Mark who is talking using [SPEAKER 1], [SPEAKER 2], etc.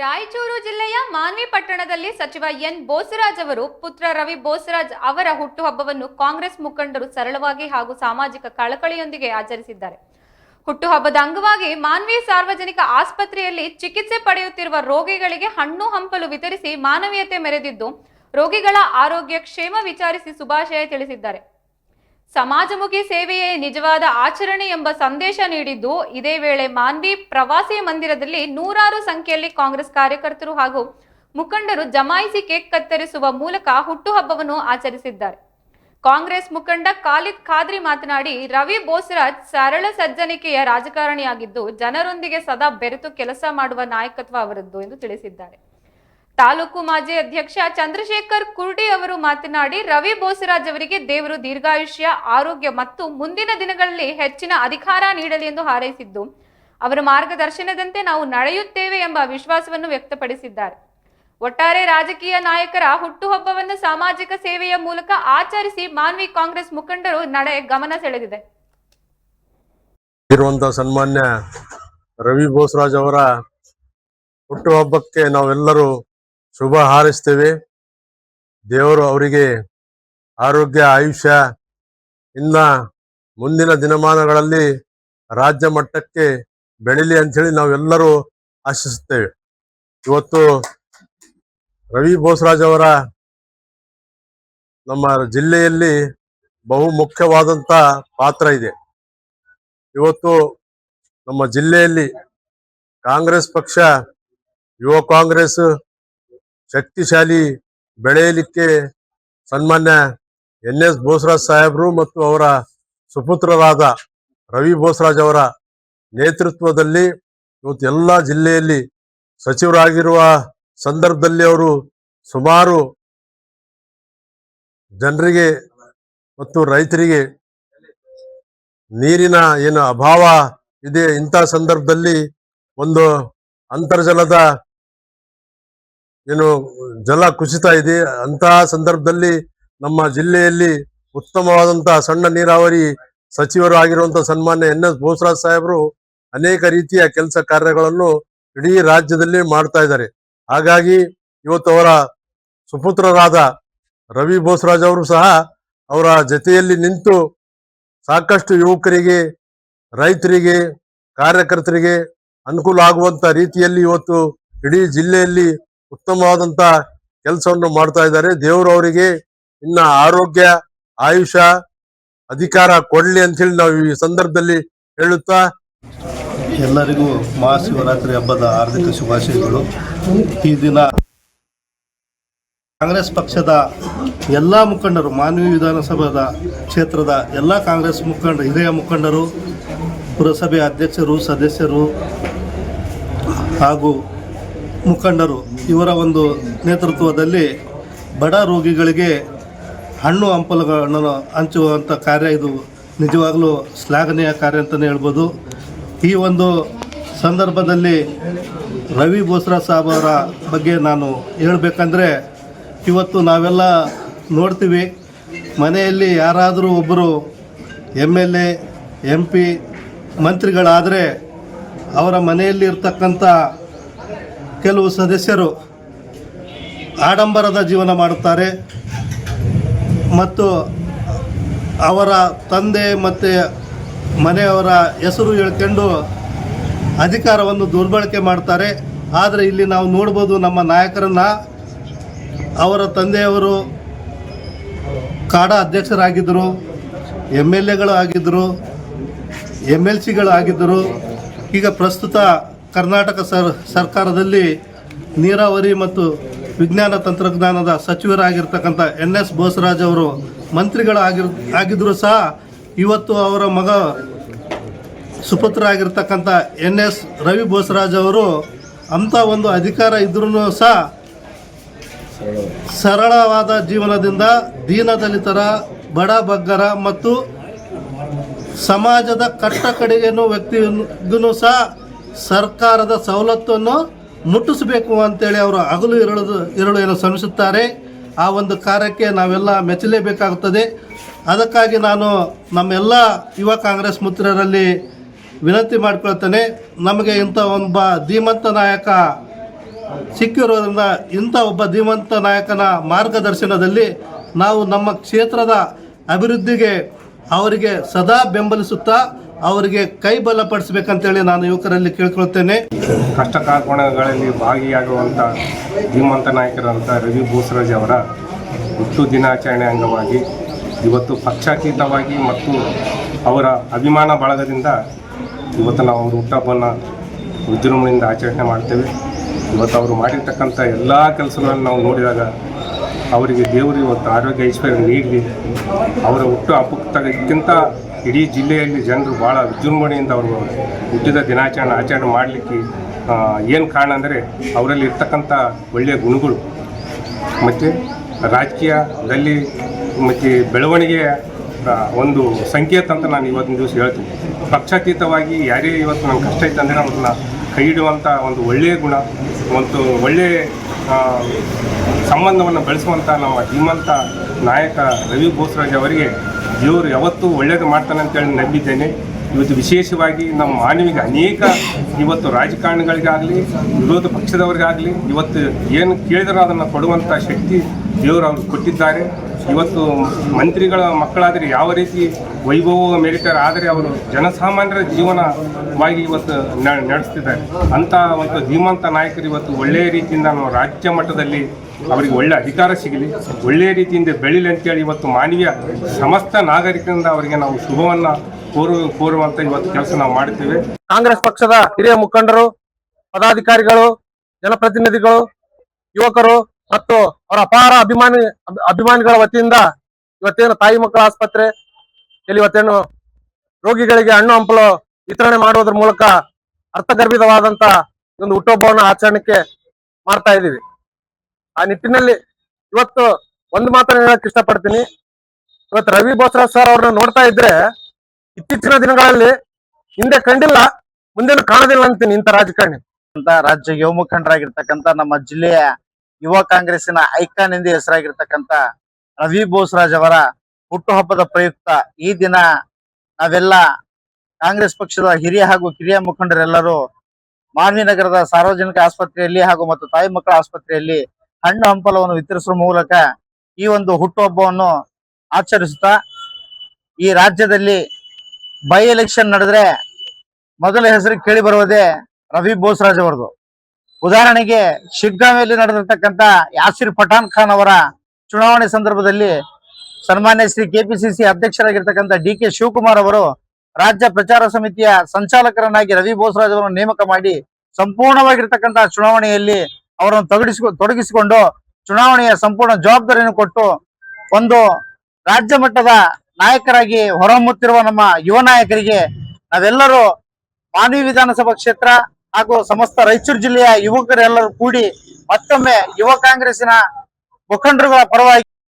[SPEAKER 1] ರಾಯಚೂರು ಜಿಲ್ಲೆಯ ಮಾನ್ವಿ ಪಟ್ಟಣದಲ್ಲಿ ಸಚಿವ ಎನ್ ಬೋಸರಾಜ್ ಅವರು ಪುತ್ರ ರವಿ ಬೋಸರಾಜ್ ಅವರ ಹುಟ್ಟುಹಬ್ಬವನ್ನು ಕಾಂಗ್ರೆಸ್ ಮುಖಂಡರು ಸರಳವಾಗಿ ಹಾಗೂ ಸಾಮಾಜಿಕ ಕಳಕಳಿಯೊಂದಿಗೆ ಆಚರಿಸಿದ್ದಾರೆ. ಹುಟ್ಟುಹಬ್ಬದ ಅಂಗವಾಗಿ ಮಾನ್ವಿ ಸಾರ್ವಜನಿಕ ಆಸ್ಪತ್ರೆಯಲ್ಲಿ ಚಿಕಿತ್ಸೆ ಪಡೆಯುತ್ತಿರುವ ರೋಗಿಗಳಿಗೆ ಹಣ್ಣು ಹಂಪಲು ವಿತರಿಸಿ ಮಾನವೀಯತೆ ಮೆರೆದಿದ್ದು, ರೋಗಿಗಳ ಆರೋಗ್ಯ ಕ್ಷೇಮ ವಿಚಾರಿಸಿ ಶುಭಾಶಯ ತಿಳಿಸಿದ್ದಾರೆ. ಸಮಾಜಮುಖಿ ಸೇವೆಯೇ ನಿಜವಾದ ಆಚರಣೆ ಎಂಬ ಸಂದೇಶ ನೀಡಿದ್ದು, ಇದೇ ವೇಳೆ ಮಾನ್ವಿ ಪ್ರವಾಸಿ ಮಂದಿರದಲ್ಲಿ ನೂರಾರು ಸಂಖ್ಯೆಯಲ್ಲಿ ಕಾಂಗ್ರೆಸ್ ಕಾರ್ಯಕರ್ತರು ಹಾಗೂ ಮುಖಂಡರು ಜಮಾಯಿಸಿ ಕೇಕ್ ಕತ್ತರಿಸುವ ಮೂಲಕ ಹುಟ್ಟುಹಬ್ಬವನ್ನು ಆಚರಿಸಿದ್ದಾರೆ. ಕಾಂಗ್ರೆಸ್ ಮುಖಂಡ ಖಾಲಿದ್ ಖಾದ್ರಿ ಮಾತನಾಡಿ, ರವಿ ಬೋಸರಾಜ್ ಸರಳ ಸಜ್ಜನಿಕೆಯ ರಾಜಕಾರಣಿಯಾಗಿದ್ದು, ಜನರೊಂದಿಗೆ ಸದಾ ಬೆರೆತು ಕೆಲಸ ಮಾಡುವ ನಾಯಕತ್ವ ಅವರದ್ದು ಎಂದು ತಿಳಿಸಿದ್ದಾರೆ. ತಾಲೂಕು ಮಾಜಿ ಅಧ್ಯಕ್ಷ ಚಂದ್ರಶೇಖರ್ ಕುರ್ಡಿ ಅವರು ಮಾತನಾಡಿ, ರವಿ ಬೋಸರಾಜ್ ಅವರಿಗೆ ದೇವರು ದೀರ್ಘಾಯುಷ್ಯ, ಆರೋಗ್ಯ ಮತ್ತು ಮುಂದಿನ ದಿನಗಳಲ್ಲಿ ಹೆಚ್ಚಿನ ಅಧಿಕಾರ ನೀಡಲಿ ಎಂದು ಹಾರೈಸಿದ್ದು, ಅವರ ಮಾರ್ಗದರ್ಶನದಂತೆ ನಾವು ನಡೆಯುತ್ತೇವೆ ಎಂಬ ವಿಶ್ವಾಸವನ್ನು ವ್ಯಕ್ತಪಡಿಸಿದ್ದಾರೆ. ಒಟ್ಟಾರೆ ರಾಜಕೀಯ ನಾಯಕರ ಹುಟ್ಟುಹಬ್ಬವನ್ನು ಸಾಮಾಜಿಕ ಸೇವೆಯ ಮೂಲಕ ಆಚರಿಸಿ ಮಾನ್ವಿ ಕಾಂಗ್ರೆಸ್ ಮುಖಂಡರು ನಡೆ ಗಮನ ಸೆಳೆದಿದೆ.
[SPEAKER 2] ಇರುವಂತಹ ಸನ್ಮಾನ್ಯ ರವಿ ಬೋಸರಾಜ್ ಅವರ ಹುಟ್ಟುಹಬ್ಬಕ್ಕೆ ನಾವೆಲ್ಲರೂ ಶುಭ ಹಾರೈಸ್ತೇವೆ. ದೇವರು ಅವರಿಗೆ ಆರೋಗ್ಯ, ಆಯುಷ್ಯ ಇನ್ನ ಮುಂದಿನ ದಿನಮಾನಗಳಲ್ಲಿ ರಾಜ್ಯ ಮಟ್ಟಕ್ಕೆ ಬೆಳಿಲಿ ಅಂಥೇಳಿ ನಾವೆಲ್ಲರೂ ಆಶಿಸುತ್ತೇವೆ. ಇವತ್ತು ರವಿ ಬೋಸರಾಜ್ ಅವರ ನಮ್ಮ ಜಿಲ್ಲೆಯಲ್ಲಿ ಬಹು ಮುಖ್ಯವಾದಂತ ಪಾತ್ರ ಇದೆ. ಇವತ್ತು ನಮ್ಮ ಜಿಲ್ಲೆಯಲ್ಲಿ ಕಾಂಗ್ರೆಸ್ ಪಕ್ಷ, ಯುವ ಕಾಂಗ್ರೆಸ್ ಶಕ್ತಿಶಾಲಿ ಬೆಳೆಯಲಿಕ್ಕೆ ಸನ್ಮಾನ್ಯ ಎನ್ ಎಸ್ ಬೋಸರಾಜ್ ಸಾಹೇಬರು ಮತ್ತು ಅವರ ಸುಪುತ್ರರಾದ ರವಿ ಬೋಸರಾಜ್ ಅವರ ನೇತೃತ್ವದಲ್ಲಿ ಇವತ್ತು ಎಲ್ಲ ಜಿಲ್ಲೆಯಲ್ಲಿ ಸಚಿವರಾಗಿರುವ ಸಂದರ್ಭದಲ್ಲಿ ಅವರು ಸುಮಾರು ಜನರಿಗೆ ಮತ್ತು ರೈತರಿಗೆ ನೀರಿನ ಏನು ಅಭಾವ ಇದೆ ಇಂಥ ಸಂದರ್ಭದಲ್ಲಿ ಒಂದು ಅಂತರ್ಜಲದ ಏನು ಜಲ ಕುಸಿತ ಇದೆ. ಅಂತಹ ಸಂದರ್ಭದಲ್ಲಿ ನಮ್ಮ ಜಿಲ್ಲೆಯಲ್ಲಿ ಉತ್ತಮವಾದಂತಹ ಸಣ್ಣ ನೀರಾವರಿ ಸಚಿವರು ಆಗಿರುವಂತಹ ಸನ್ಮಾನ್ಯ ಎನ್ ಎಸ್ ಬೋಸರಾಜ್ ಸಾಹೇಬರು ಅನೇಕ ರೀತಿಯ ಕೆಲಸ ಕಾರ್ಯಗಳನ್ನು ಇಡೀ ರಾಜ್ಯದಲ್ಲಿ ಮಾಡ್ತಾ ಇದ್ದಾರೆ. ಹಾಗಾಗಿ ಇವತ್ತು ಅವರ ಸುಪುತ್ರರಾದ ರವಿ ಬೋಸರಾಜ್ ಅವರು ಸಹ ಅವರ ಜತೆಯಲ್ಲಿ ನಿಂತು ಸಾಕಷ್ಟು ಯುವಕರಿಗೆ, ರೈತರಿಗೆ, ಕಾರ್ಯಕರ್ತರಿಗೆ ಅನುಕೂಲ ಆಗುವಂತ ರೀತಿಯಲ್ಲಿ ಇವತ್ತು ಇಡೀ ಜಿಲ್ಲೆಯಲ್ಲಿ ಉತ್ತಮವಾದಂತ ಕೆಲಸವನ್ನು ಮಾಡ್ತಾ ಇದ್ದಾರೆ. ದೇವರು ಅವರಿಗೆ ಇನ್ನ ಆರೋಗ್ಯ, ಆಯುಷ ಅಧಿಕಾರ ಕೊಡಲಿ ಅಂತ ಹೇಳಿ ನಾವು ಈ ಸಂದರ್ಭದಲ್ಲಿ ಹೇಳುತ್ತಾ
[SPEAKER 3] ಎಲ್ಲರಿಗೂ ಮಹಾಶಿವರಾತ್ರಿ ಹಬ್ಬದ ಹಾರ್ದಿಕ ಶುಭಾಶಯಗಳು. ಈ ದಿನ ಕಾಂಗ್ರೆಸ್ ಪಕ್ಷದ ಎಲ್ಲ ಮುಖಂಡರು ಮಾನವಿ ವಿಧಾನಸಭಾದ ಕ್ಷೇತ್ರದ ಎಲ್ಲ ಕಾಂಗ್ರೆಸ್ ಮುಖಂಡ ಹಿರಿಯ ಮುಖಂಡರು, ಪುರಸಭೆ ಅಧ್ಯಕ್ಷರು, ಸದಸ್ಯರು ಹಾಗೂ ಮುಖಂಡರು ಇವರ ಒಂದು ನೇತೃತ್ವದಲ್ಲಿ ಬಡ ರೋಗಿಗಳಿಗೆ ಹಣ್ಣು ಹಂಪಲುಗಳನ್ನು ಹಂಚುವಂಥ ಕಾರ್ಯ ಇದು ನಿಜವಾಗಲೂ ಶ್ಲಾಘನೀಯ ಕಾರ್ಯ ಅಂತಲೇ ಹೇಳ್ಬೋದು. ಈ ಒಂದು ಸಂದರ್ಭದಲ್ಲಿ ರವಿ ಬೋಸ್ರಾ ಅವರ ಬಗ್ಗೆ ನಾನು ಹೇಳಬೇಕಂದ್ರೆ ಇವತ್ತು ನಾವೆಲ್ಲ ನೋಡ್ತೀವಿ. ಮನೆಯಲ್ಲಿ ಯಾರಾದರೂ ಒಬ್ಬರು M L A, M P, ಮಂತ್ರಿಗಳಾದರೆ ಅವರ ಮನೆಯಲ್ಲಿ ಇರ್ತಕ್ಕಂಥ ಕೆಲವು ಸದಸ್ಯರು ಆಡಂಬರದ ಜೀವನ ಮಾಡುತ್ತಾರೆ ಮತ್ತು ಅವರ ತಂದೆ ಮತ್ತು ಮನೆಯವರ ಹೆಸರು ಹೇಳ್ಕೊಂಡು ಅಧಿಕಾರವನ್ನು ದುರ್ಬಳಕೆ ಮಾಡ್ತಾರೆ. ಆದರೆ ಇಲ್ಲಿ ನಾವು ನೋಡ್ಬೋದು ನಮ್ಮ ನಾಯಕರನ್ನು ಅವರ ತಂದೆಯವರು ಕಾಡ ಅಧ್ಯಕ್ಷರಾಗಿದ್ದರು ಎಂ ಎಲ್ ಎಗಳು ಆಗಿದ್ದರು ಎಂ ಎಲ್ ಸಿಗಳು ಆಗಿದ್ದರು. ಈಗ ಪ್ರಸ್ತುತ ಕರ್ನಾಟಕ ಸರ್, ಸರ್ಕಾರದಲ್ಲಿ ನೀರಾವರಿ ಮತ್ತು ವಿಜ್ಞಾನ ತಂತ್ರಜ್ಞಾನದ ಸಚಿವರಾಗಿರ್ತಕ್ಕಂಥ ಎನ್ ಎಸ್ ಬೋಸರಾಜ್ ಅವರು ಮಂತ್ರಿಗಳಾಗಿರ್ ಆಗಿದ್ದರೂ ಸಹ ಇವತ್ತು ಅವರ ಮಗ ಸುಪುತ್ರ ಆಗಿರ್ತಕ್ಕಂಥ ಎನ್ ಎಸ್ ರವಿ ಬೋಸರಾಜ್ ಅವರು ಅಂಥ ಒಂದು ಅಧಿಕಾರ ಇದ್ರೂ ಸಹ ಸರಳವಾದ ಜೀವನದಿಂದ ದೀನದಲಿತರ, ಬಡ ಬಗ್ಗರ ಮತ್ತು ಸಮಾಜದ ಕಟ್ಟ ಕಡೆಗೇನು ವ್ಯಕ್ತಿಗೂ ಸಹ ಸರ್ಕಾರದ ಸವಲತ್ತನ್ನು ಮುಟ್ಟಿಸಬೇಕು ಅಂತೇಳಿ ಅವರು ಹಗಲು ಇರಳು ಇರಳು ಏನು ಶ್ರಮಿಸುತ್ತಾರೆ. ಆ ಒಂದು ಕಾರ್ಯಕ್ಕೆ ನಾವೆಲ್ಲ ಮೆಚ್ಚಲೇಬೇಕಾಗುತ್ತದೆ. ಅದಕ್ಕಾಗಿ ನಾನು ನಮ್ಮೆಲ್ಲ ಯುವ ಕಾಂಗ್ರೆಸ್ ಮಿತ್ರರಲ್ಲಿ ವಿನಂತಿ ಮಾಡಿಕೊಳ್ತೇನೆ. ನಮಗೆ ಇಂಥ ಒಬ್ಬ ಧೀಮಂತ ನಾಯಕ ಸಿಕ್ಕಿರೋದ್ರಿಂದ ಇಂಥ ಒಬ್ಬ ಧೀಮಂತ ನಾಯಕನ ಮಾರ್ಗದರ್ಶನದಲ್ಲಿ ನಾವು ನಮ್ಮ ಕ್ಷೇತ್ರದ ಅಭಿವೃದ್ಧಿಗೆ ಅವರಿಗೆ ಸದಾ ಬೆಂಬಲಿಸುತ್ತಾ ಅವರಿಗೆ ಕೈ ಬಲಪಡಿಸಬೇಕಂತೇಳಿ ನಾನು ಯುವಕರಲ್ಲಿ ಕೇಳ್ಕೊಳ್ತೇನೆ.
[SPEAKER 4] ಕಷ್ಟ ಕಾರ್ಪಣಗಳಲ್ಲಿ ಭಾಗಿಯಾಗುವಂಥ ಧೀಮಂತ ನಾಯಕರಂಥ ರವಿ ಭೂಸರಾಜ್ ಅವರ ಹುಟ್ಟು ದಿನಾಚರಣೆ ಅಂಗವಾಗಿ ಇವತ್ತು ಪಕ್ಷಾತೀತವಾಗಿ ಮತ್ತು ಅವರ ಅಭಿಮಾನ ಬಳಗದಿಂದ ಇವತ್ತು ನಾವು ಅವ್ರ ಹುಟ್ಟಹಬ್ಬನ ವಿಜೃಂಭಣೆಯಿಂದ ಆಚರಣೆ ಮಾಡ್ತೇವೆ. ಇವತ್ತು ಅವರು ಮಾಡಿರ್ತಕ್ಕಂಥ ಎಲ್ಲ ಕೆಲಸಗಳನ್ನು ನಾವು ನೋಡಿದಾಗ ಅವರಿಗೆ ದೇವರು ಇವತ್ತು ಆರೋಗ್ಯ ಐಶ್ವರ್ಯ ನೀಡಲಿ ಅವರ ಹುಟ್ಟು ಹಬ್ಬಕ್ಕಿಂತ ಇಡೀ ಜಿಲ್ಲೆಯಲ್ಲಿ ಜನರು ಭಾಳ ವಿಜೃಂಭಣೆಯಿಂದ ಅವರು ಹುಟ್ಟಿದ ದಿನಾಚರಣೆ ಆಚರಣೆ ಮಾಡಲಿಕ್ಕೆ ಏನು ಕಾರಣ ಅಂದರೆ ಅವರಲ್ಲಿ ಇರ್ತಕ್ಕಂಥ ಒಳ್ಳೆಯ ಗುಣಗಳು. ಮತ್ತು ರಾಜಕೀಯದಲ್ಲಿ ಮತ್ತು ಬೆಳವಣಿಗೆಯ ಒಂದು ಸಂಕೇತ ಅಂತ ನಾನು ಇವತ್ತಿನ ದಿವಸ ಹೇಳ್ತೀನಿ. ಪಕ್ಷಾತೀತವಾಗಿ ಯಾರೇ ಇವತ್ತು ನಮ್ಗೆ ಕಷ್ಟ ಇತ್ತು ಅಂದರೆ ಅವ್ರನ್ನ ಕೈ ಹಿಡುವಂಥ ಒಂದು ಒಳ್ಳೆಯ ಗುಣ, ಒಂದು ಒಳ್ಳೆಯ ಸಂಬಂಧವನ್ನು ಬೆಳೆಸುವಂಥ ನಮ್ಮ ಧೀಮಂತ ನಾಯಕ ರವಿ ಬೋಸರಾಜ್ ಅವರಿಗೆ ದೇವರು ಯಾವತ್ತೂ ಒಳ್ಳೆಯದು ಮಾಡ್ತಾನೆ ಅಂತೇಳಿ ನಂಬಿದ್ದೇನೆ. ಇವತ್ತು ವಿಶೇಷವಾಗಿ ನಮ್ಮ ಮಾನವಿಗೆ ಅನೇಕ ಇವತ್ತು ರಾಜಕಾರಣಿಗಳಿಗಾಗಲಿ, ವಿರೋಧ ಪಕ್ಷದವರಿಗಾಗಲಿ, ಇವತ್ತು ಏನು ಕೇಳಿದರೂ ಅದನ್ನು ಕೊಡುವಂಥ ಶಕ್ತಿ ದೇವರು ಅವ್ರಿಗೆ ಕೊಟ್ಟಿದ್ದಾರೆ. ಇವತ್ತು ಮಂತ್ರಿಗಳ ಮಕ್ಕಳಾದರೆ ಯಾವ ರೀತಿ ವೈಭವ ಮೆರಿತಾರೆ ಆದರೆ ಅವರು ಜನಸಾಮಾನ್ಯರ ಜೀವನವಾಗಿ ಇವತ್ತು ನಡೆಸ್ತಿದ್ದಾರೆ. ಅಂಥ ಒಂದು ಧೀಮಂತ ನಾಯಕರು ಇವತ್ತು ಒಳ್ಳೆಯ ರೀತಿಯಿಂದ ನಮ್ಮ ರಾಜ್ಯ ಮಟ್ಟದಲ್ಲಿ ಅವರಿಗೆ ಒಳ್ಳೆ ಅಧಿಕಾರ ಸಿಗಲಿ, ಒಳ್ಳೆಯ ರೀತಿಯಿಂದ ಬೆಳೀಲಿ ಅಂತೇಳಿ ಇವತ್ತು ಮಾನವೀಯ ಸಮಸ್ತ ನಾಗರಿಕರಿಂದ ಅವರಿಗೆ ನಾವು ಶುಭವನ್ನು ಕೋರು ಕೋರುವಂಥ ಇವತ್ತು ಕೆಲಸ ನಾವು ಮಾಡುತ್ತೇವೆ.
[SPEAKER 5] ಕಾಂಗ್ರೆಸ್ ಪಕ್ಷದ ಹಿರಿಯ ಮುಖಂಡರು, ಪದಾಧಿಕಾರಿಗಳು, ಜನಪ್ರತಿನಿಧಿಗಳು, ಯುವಕರು ಮತ್ತು ಅವರ ಅಪಾರ ಅಭಿಮಾನಿ ಅಭಿ- ಅಭಿಮಾನಿಗಳ ವತಿಯಿಂದ ಇವತ್ತೇನು ತಾಯಿ ಮಕ್ಕಳ ಆಸ್ಪತ್ರೆ, ಇಲ್ಲಿ ಇವತ್ತೇನು ರೋಗಿಗಳಿಗೆ ಹಣ್ಣು ಹಂಪಲು ವಿತರಣೆ ಮಾಡುವುದರ ಮೂಲಕ ಅರ್ಥಗರ್ಭಿತವಾದಂತ ಒಂದು ಹುಟ್ಟುಹಬ್ಬವನ್ನು ಆಚರಣೆಗೆ ಮಾಡ್ತಾ ಇದ್ದೀವಿ. ಆ ನಿಟ್ಟಿನಲ್ಲಿ ಇವತ್ತು ಒಂದು ಮಾತ್ರ ಹೇಳಕ್ ಇಷ್ಟಪಡ್ತೀನಿ. ಇವತ್ತು ರವಿ ಬೋಸ್ರಾ ಸರ್ ಅವ್ರನ್ನ ನೋಡ್ತಾ ಇದ್ರೆ ಇತ್ತೀಚಿನ ದಿನಗಳಲ್ಲಿ ಹಿಂದೆ ಕಂಡಿಲ್ಲ, ಮುಂದೇನು ಕಾಣೋದಿಲ್ಲ ಅಂತೀನಿ ಇಂಥ ರಾಜಕಾರಣಿ.
[SPEAKER 6] ಅಂತ ರಾಜ್ಯ ಯುವ ಮುಖಂಡರಾಗಿರ್ತಕ್ಕಂಥ ನಮ್ಮ ಜಿಲ್ಲೆಯ ಯುವ ಕಾಂಗ್ರೆಸ್ಸಿನ ಐಕಾನ್ ಎಂದೇ ಹೆಸರಾಗಿರ್ತಕ್ಕಂಥ ರವಿ ಬೋಸರಾಜ್ ಅವರ ಹುಟ್ಟುಹಬ್ಬದ ಪ್ರಯುಕ್ತ ಈ ದಿನ ನಾವೆಲ್ಲ ಕಾಂಗ್ರೆಸ್ ಪಕ್ಷದ ಹಿರಿಯ ಹಾಗೂ ಕಿರಿಯ ಮುಖಂಡರೆಲ್ಲರೂ ಮಾನ್ವಿ ನಗರದ ಸಾರ್ವಜನಿಕ ಆಸ್ಪತ್ರೆಯಲ್ಲಿ ಹಾಗೂ ಮತ್ತು ತಾಯಿ ಮಕ್ಕಳ ಆಸ್ಪತ್ರೆಯಲ್ಲಿ ಹಣ್ಣು ಹಂಪಲವನ್ನು ವಿತರಿಸುವ ಮೂಲಕ ಈ ಒಂದು ಹುಟ್ಟುಹಬ್ಬವನ್ನು ಆಚರಿಸುತ್ತಾ ಈ ರಾಜ್ಯದಲ್ಲಿ ಬೈ ಎಲೆಕ್ಷನ್ ನಡೆದ್ರೆ ಮೊದಲ ಹೆಸರು ಕೇಳಿ ಬರುವುದೇ ರವಿ ಬೋಸ್ರಾಜ್ ಅವರದು. ಉದಾಹರಣೆಗೆ ಶಿಗ್ಗಾಂವಿಯಲ್ಲಿ ನಡೆದಿರ್ತಕ್ಕಂಥ ಯಾಸಿರ್ ಪಠಾನ್ ಖಾನ್ ಅವರ ಚುನಾವಣೆ ಸಂದರ್ಭದಲ್ಲಿ ಸನ್ಮಾನ್ಯ ಶ್ರೀ ಕೆಪಿಸಿಸಿ ಅಧ್ಯಕ್ಷರಾಗಿರ್ತಕ್ಕಂಥ ಡಿ ಕೆ ಶಿವಕುಮಾರ್ ಅವರು ರಾಜ್ಯ ಪ್ರಚಾರ ಸಮಿತಿಯ ಸಂಚಾಲಕರನ್ನಾಗಿ ರವಿ ಬೋಸರಾಜ್ ಅವರನ್ನು ನೇಮಕ ಮಾಡಿ ಸಂಪೂರ್ಣವಾಗಿರ್ತಕ್ಕಂಥ ಚುನಾವಣೆಯಲ್ಲಿ ಅವರನ್ನು ತೊಡಗಿಸಿಕೊ, ತೊಡಗಿಸಿಕೊಂಡು ಚುನಾವಣೆಯ ಸಂಪೂರ್ಣ ಜವಾಬ್ದಾರಿಯನ್ನು ಕೊಟ್ಟು ಒಂದು ರಾಜ್ಯ ಮಟ್ಟದ ನಾಯಕರಾಗಿ ಹೊರಹೊಮ್ಮುತ್ತಿರುವ ನಮ್ಮ ಯುವ ನಾಯಕರಿಗೆ ನಾವೆಲ್ಲರೂ ಮಾನ್ವಿ ವಿಧಾನಸಭಾ ಕ್ಷೇತ್ರ ಹಾಗೂ ಸಮಸ್ತ ರಾಯಚೂರು ಜಿಲ್ಲೆಯ ಯುವಕರೆಲ್ಲರೂ ಕೂಡಿ ಮತ್ತೊಮ್ಮೆ ಯುವ ಕಾಂಗ್ರೆಸ್ಸಿನ ಮುಖಂಡರುಗಳ ಪರವಾಗಿ